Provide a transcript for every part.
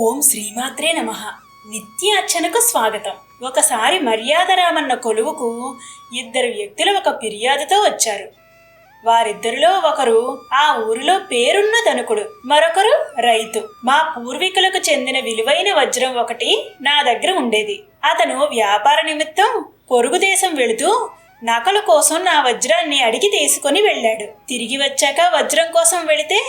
ఓం శ్రీమాత్రే నమ. నిత్య అర్చనకు స్వాగతం. ఒకసారి మర్యాదరామన్న కొలువుకు ఇద్దరు వ్యక్తులు ఒక ఫిర్యాదుతో వచ్చారు. వారిద్దరిలో ఒకరు ఆ ఊరిలో పేరున్న ధనుకుడు మరొకరు రైతు. మా పూర్వీకులకు చెందిన విలువైన వజ్రం ఒకటి నా దగ్గర ఉండేది. అతను వ్యాపార నిమిత్తం పొరుగు దేశం వెళుతూ నకలు కోసం నా వజ్రాన్ని అడిగి తీసుకొని వెళ్ళాడు. తిరిగి వచ్చాక వజ్రం కోసం వెళితే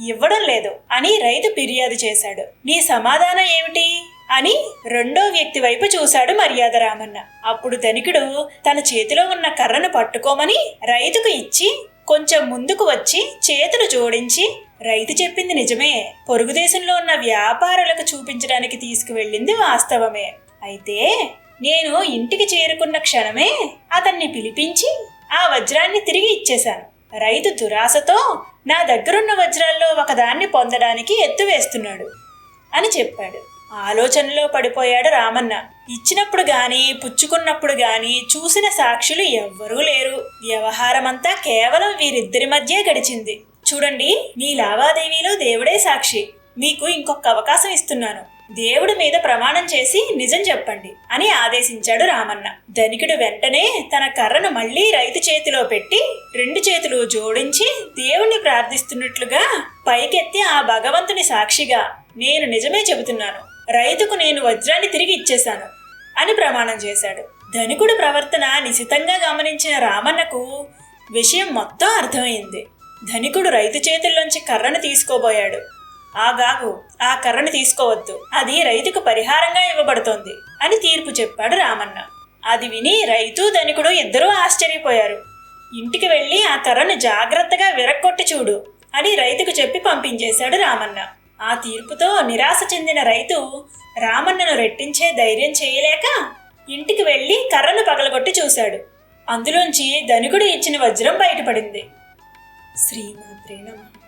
ఇవ్వడం లేదు అని రైతు ఫిర్యాదు చేశాడు. నీ సమాధానం ఏమిటి? అని రెండో వ్యక్తి వైపు చూశాడు మర్యాద రామన్న. అప్పుడు ధనికుడు తన చేతిలో ఉన్న కర్రను పట్టుకోమని రైతుకు ఇచ్చి కొంచెం ముందుకు వచ్చి చేతులు జోడించి రైతు చెప్పింది నిజమే. పొరుగు దేశంలో ఉన్న వ్యాపారులకు చూపించడానికి తీసుకువెళ్ళింది వాస్తవమే. అయితే నేను ఇంటికి చేరుకున్న క్షణమే అతన్ని పిలిపించి ఆ వజ్రాన్ని తిరిగి ఇచ్చేశాను. రైతు దురాశతో నా దగ్గరున్న వజ్రాల్లో ఒకదాన్ని పొందడానికి ఎత్తు వేస్తున్నాడు అని చెప్పాడు. ఆలోచనలో పడిపోయాడు రామన్న. ఇచ్చినప్పుడు గాని పుచ్చుకున్నప్పుడు గాని చూసిన సాక్షులు ఎవ్వరూ లేరు. వ్యవహారమంతా కేవలం వీరిద్దరి మధ్య గడిచింది. చూడండి మీ లావాదేవీలో దేవుడే సాక్షి. మీకు ఇంకొక అవకాశం ఇస్తున్నాను. దేవుడి మీద ప్రమాణం చేసి నిజం చెప్పండి అని ఆదేశించాడు రామన్న. ధనికుడు వెంటనే తన కర్రను మళ్ళీ రైతు చేతిలో పెట్టి రెండు చేతులు జోడించి దేవుణ్ణి ప్రార్థిస్తున్నట్లుగా పైకెత్తి ఆ భగవంతుని సాక్షిగా నేను నిజమే చెబుతున్నాను. రైతుకు నేను వజ్రాన్ని తిరిగి ఇచ్చేశాను అని ప్రమాణం చేశాడు. ధనికుడు ప్రవర్తన నిశితంగా గమనించిన రామన్నకు విషయం మొత్తం అర్థమైంది. ధనికుడు రైతు చేతుల్లోంచి కర్రను తీసుకోబోయాడు. ఆగాగు ఆ కర్రను తీసుకోవద్దు. అది రైతుకు పరిహారంగా ఇవ్వబడుతోంది అని తీర్పు చెప్పాడు రామన్న. అది విని రైతు ధనికుడు ఇద్దరూ ఆశ్చర్యపోయారు. ఇంటికి వెళ్ళి ఆ కర్రను జాగ్రత్తగా విరక్కొట్టి చూడు అని రైతుకు చెప్పి పంపించేశాడు రామన్న. ఆ తీర్పుతో నిరాశ చెందిన రైతు రామన్నను రెట్టించే ధైర్యం చేయలేక ఇంటికి వెళ్ళి కర్రను పగలగొట్టి చూశాడు. అందులోంచి ధనికుడు ఇచ్చిన వజ్రం బయటపడింది. శ్రీమాత్రే నమ.